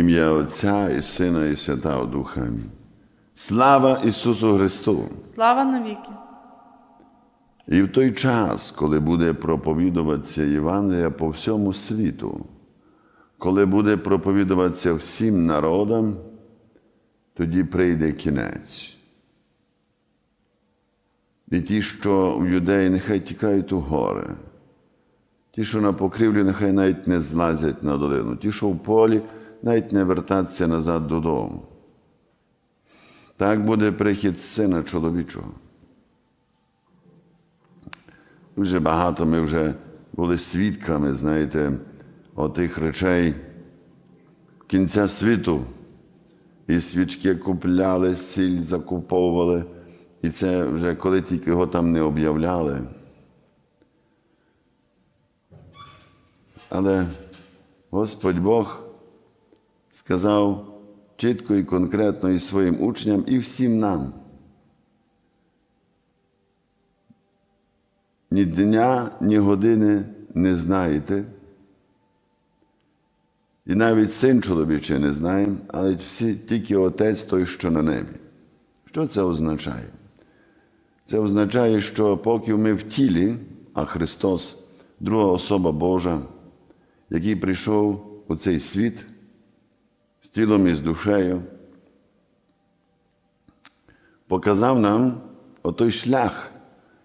Ім'я Отця і Сина, і Святого Духа. Амінь. Слава Ісусу Христу! Слава навіки! І в той час, коли буде проповідуватися Євангелія по всьому світу, коли буде проповідуватися всім народам, тоді прийде кінець. І ті, що в юдеї, нехай тікають у гори. Ті, що на покрівлі, нехай навіть не злазять на долину. Ті, що в полі, навіть не вертаться назад додому. Так буде прихід сина чоловічого. Дуже багато ми вже були свідками, знаєте, отих речей кінця світу. І свічки купляли, сіль закуповували. І це вже коли тільки його там не об'являли. Але Господь Бог сказав чітко і конкретно і своїм учням, і всім нам. Ні дня, ні години не знаєте. І навіть син чоловічий не знаємо, але всі тільки Отець той, що на небі. Що це означає? Це означає, що поки ми в тілі, а Христос, друга особа Божа, який прийшов у цей світ з тілом і з душею, показав нам отой шлях,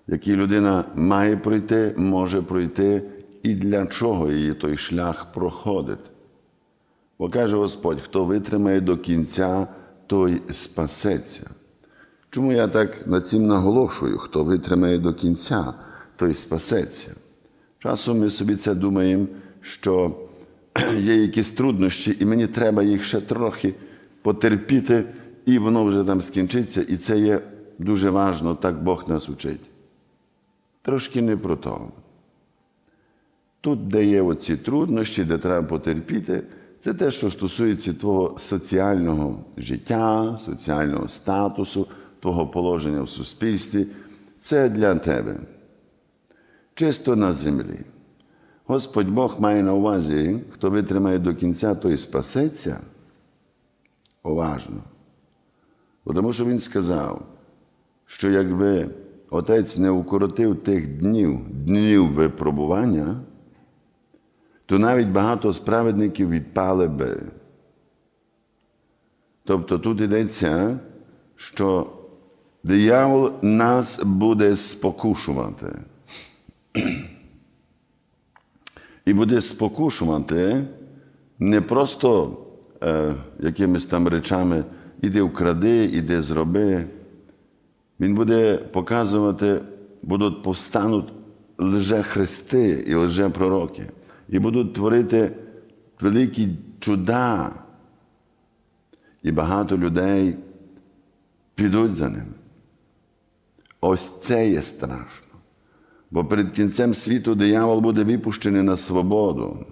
який людина має пройти, може пройти, і для чого її той шлях проходить. Бо каже Господь, хто витримає до кінця, той спасеться. Чому я так над цим наголошую? Хто витримає до кінця, той спасеться. Часом ми собі це думаємо, що є якісь труднощі, і мені треба їх ще трохи потерпіти, і воно вже там скінчиться. І це є дуже важно, так Бог нас учить. Трошки не про то. Тут, де є оці труднощі, де треба потерпіти, це те, що стосується твого соціального життя, соціального статусу, твого положення в суспільстві. Це для тебе. Чисто на землі. Господь Бог має на увазі, хто витримає до кінця, той спасеться. Уважно. Тому що Він сказав, що якби Отець не укоротив тих днів, днів випробування, то навіть багато справедників відпали би. Тобто тут йдеться, що диявол нас буде спокушувати. І буде спокушувати не просто е, якимись там речами іди вкради, іди зроби. Він буде показувати, будуть повстануть лже хрести і лже пророки, і будуть творити великі чуда. І багато людей підуть за ним. Ось це є страшно. Бо перед кінцем світу диявол буде випущений на свободу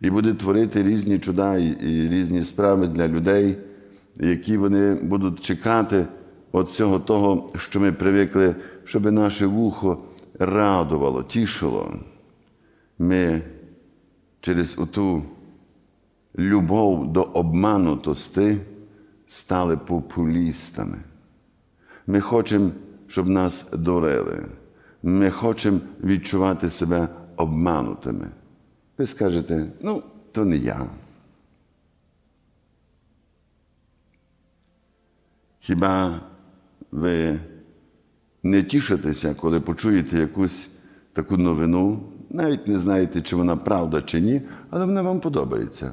і буде творити різні чуда і, різні справи для людей, які вони будуть чекати от цього того, що ми привикли, щоб наше вухо радувало, тішило. Ми через оту любов до обманутості стали популістами. Ми хочемо, щоб нас дурили. Ми хочемо відчувати себе обманутими. Ви скажете, ну, то не я. Хіба ви не тішитеся, коли почуєте якусь таку новину, навіть не знаєте, чи вона правда чи ні, але вона вам подобається.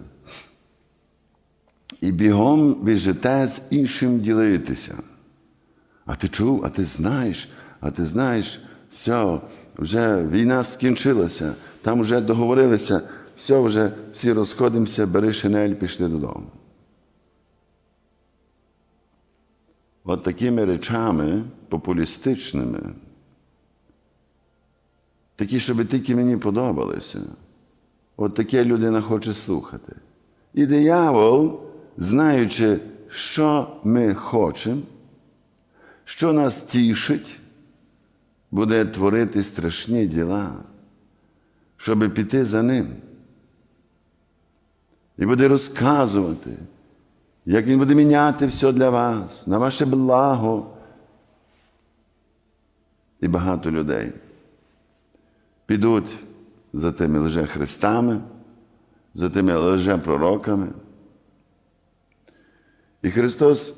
І бігом біжите з іншим ділитися. А ти чув, а ти знаєш, а ти знаєш, все, вже війна скінчилася, там вже договорилися, все, вже всі розходимося, бери шинель, пішли додому. От такими речами популістичними, такі, щоб тільки мені подобалися. От таке людина хоче слухати. І диявол, знаючи, що ми хочемо, що нас тішить, буде творити страшні діла, щоб піти за ним. і буде розказувати, як Він буде міняти все для вас, на ваше благо. І багато людей підуть за тими лже-христами, за тими лже-пророками. І Христос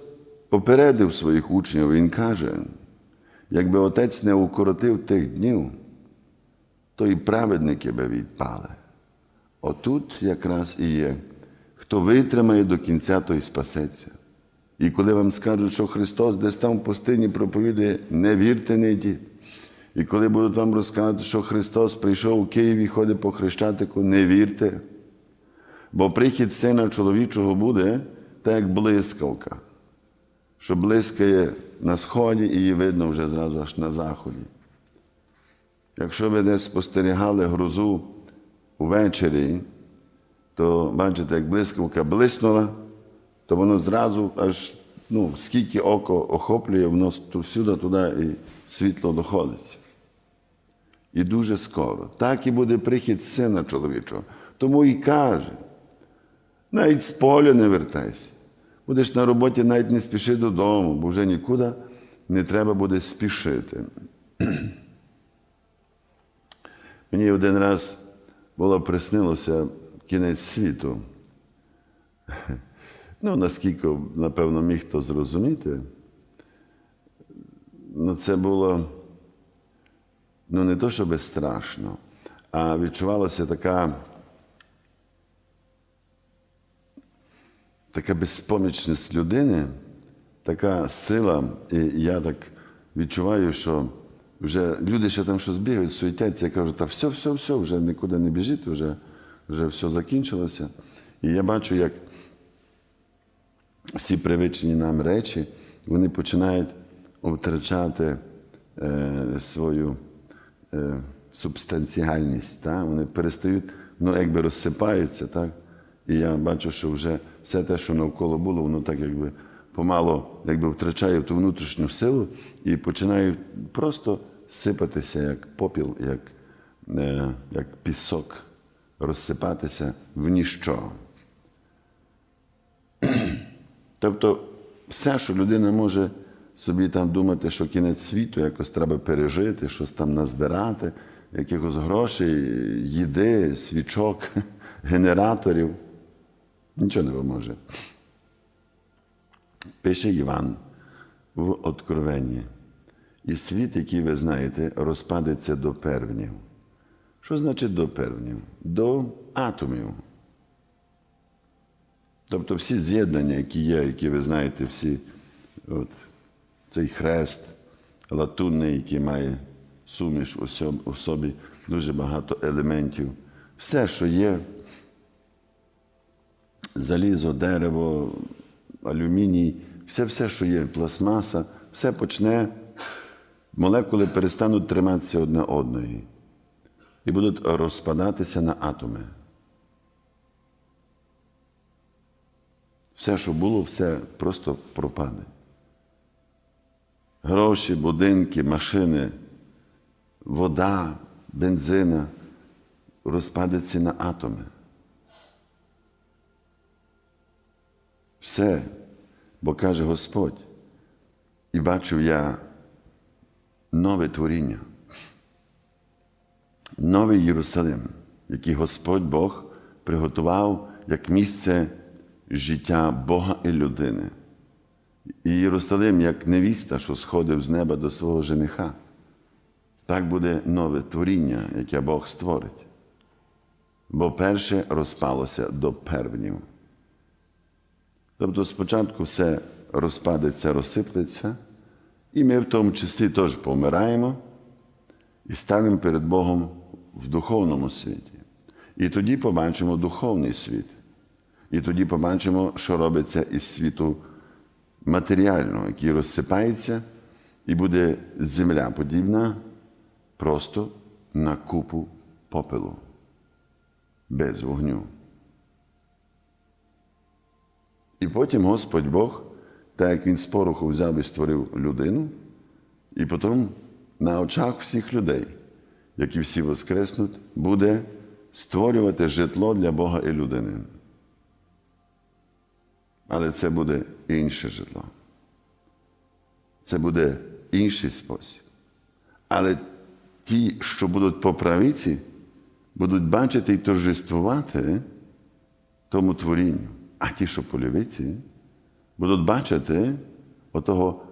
попередив своїх учнів, Він каже, якби Отець не укоротив тих днів, то і праведники би відпали. Отут якраз і є. Хто витримає до кінця, той спасеться. І коли вам скажуть, що Христос десь там в пустині проповідує, не вірте, не. І коли будуть вам розказувати, що Христос прийшов у Києві, ходить по Хрещатику, не вірте. Бо прихід сина чоловічого буде так, як блискавка, що блискає на сході і її видно вже зразу аж на заході. Якщо ви десь спостерігали грозу увечері, то бачите, як блискавка блиснула, то воно зразу аж ну, скільки око охоплює, воно всюди туди і світло доходить. І дуже скоро. Так і буде прихід сина чоловічого. Тому і каже, навіть з поля не вертайся. Будеш на роботі, навіть не спіши додому, бо вже нікуди не треба буде спішити. Мені один раз було приснилося кінець світу. Ну, наскільки, напевно, міг хто зрозуміти, ну, це було ну, не то, щоб страшно, а відчувалася така, така безпомічність людини, така сила, і я так відчуваю, що вже люди ще там щось бігають, суетяться, я кажу, та все, все, все, вже нікуди не біжіть, вже, вже все закінчилося. І я бачу, як всі привичні нам речі, вони починають втрачати е, свою е, субстанціальність. Так? Вони перестають, ну, якби розсипаються. Так? І я бачу, що вже все те, що навколо було, воно так якби помало якби, втрачає ту внутрішню силу і починає просто сипатися як попіл, як, е, як пісок, розсипатися в ніщо. Тобто, все, що людина може собі там думати, що кінець світу якось треба пережити, щось там назбирати, якихось грошей, їди, свічок, генераторів, нічого не поможе. Пише Іван в Откровенні. І світ, який ви знаєте, розпадеться до первнів. Що значить до первнів? До атомів. Тобто всі з'єднання, які є, які ви знаєте, всі, от, цей хрест латунний, який має суміш у собі дуже багато елементів. Все, що є, залізо, дерево, алюміній, все, все, що є, пластмаса, все почне, молекули перестануть триматися одне одної і будуть розпадатися на атоми. Все, що було, все просто пропаде. Гроші, будинки, машини, вода, бензина розпадеться на атоми. Все, бо каже Господь, і бачив я нове творіння, новий Єрусалим, який Господь Бог приготував як місце життя Бога і людини. І Єрусалим, як невіста, що сходив з неба до свого жениха. Так буде нове творіння, яке Бог створить. Бо перше розпалося до первнів. Тобто спочатку все розпадеться, розсиплеться, і ми в тому числі теж помираємо і станемо перед Богом в духовному світі. І тоді побачимо духовний світ. І тоді побачимо, що робиться із світу матеріального, який розсипається, і буде земля подібна просто на купу попелу без вогню. І потім Господь Бог, так як Він з пороху взяв і створив людину, і потім на очах всіх людей, які всі воскреснуть, буде створювати житло для Бога і людини. Але це буде інше житло. Це буде інший спосіб. Але ті, що будуть по правиці, будуть бачити і торжествувати тому творінню. А ті, що по лівиці, будуть бачити отого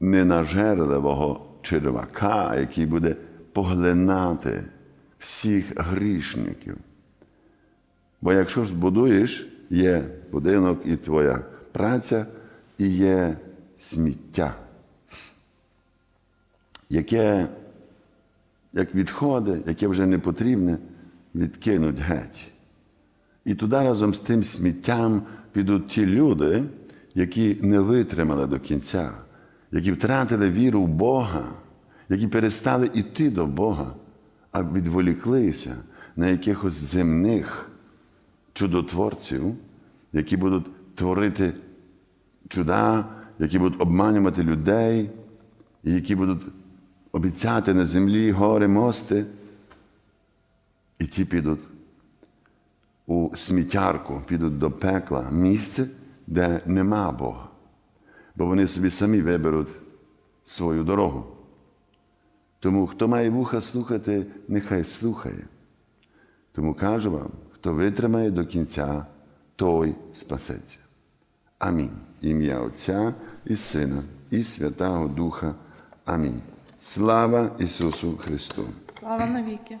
ненажерливого червака, який буде поглинати всіх грішників. Бо якщо ж будуєш, є будинок і твоя праця, і є сміття, яке, як відходи, яке вже не потрібне, відкинуть геть. І туди разом з тим сміттям підуть ті люди, які не витримали до кінця, які втратили віру в Бога, які перестали йти до Бога, а відволіклися на якихось земних чудотворців, які будуть творити чуда, які будуть обманювати людей, які будуть обіцяти на землі гори, мости. І ті підуть у сміттярку, підуть до пекла, місце, де нема Бога. Бо вони собі самі виберуть свою дорогу. Тому хто має вуха слухати, нехай слухає. Тому кажу вам, хто витримає до кінця, той спасеться. Амінь. Ім'я Отця і Сина, і Святого Духа. Амінь. Слава Ісусу Христу! Слава навіки.